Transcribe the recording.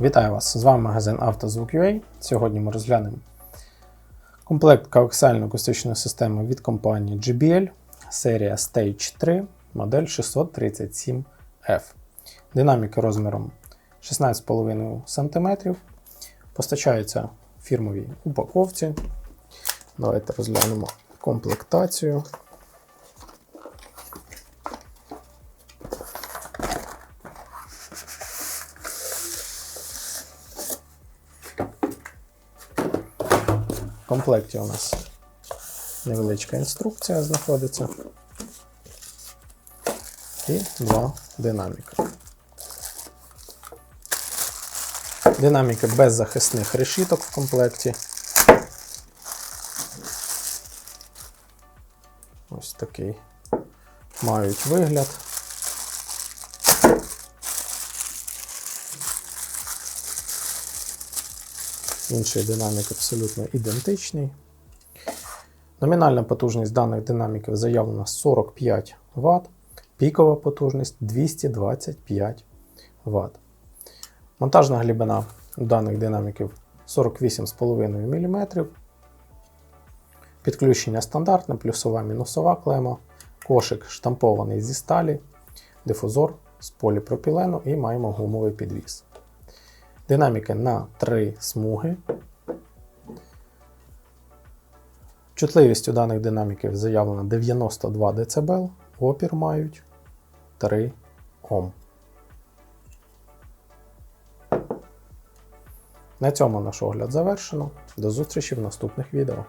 Вітаю вас! З вами магазин «Автозвук.UA». Сьогодні ми розглянемо комплект коаксіальної акустичної системи від компанії JBL, серія Stage 3, модель 637F. Динаміки розміром 16,5 см. Постачаються фірмовій упаковці. Давайте розглянемо комплектацію. В комплекті у нас невеличка інструкція знаходиться. І два динаміки. Динаміки без захисних решіток в комплекті. Ось такий мають вигляд. Інший динамік абсолютно ідентичний. Номінальна потужність даних динаміків заявлена 45 Вт, пікова потужність 225 Вт. Монтажна глибина даних динаміків 48,5 мм. Підключення стандартне, плюсова мінусова клема, кошик штампований зі сталі, дифузор з поліпропілену і маємо гумовий підвіс. Динаміки на 3 смуги. Чутливість у даних динаміків заявлена 92 дБ, опір мають 3 Ом. На цьому наш огляд завершено. До зустрічі в наступних відео.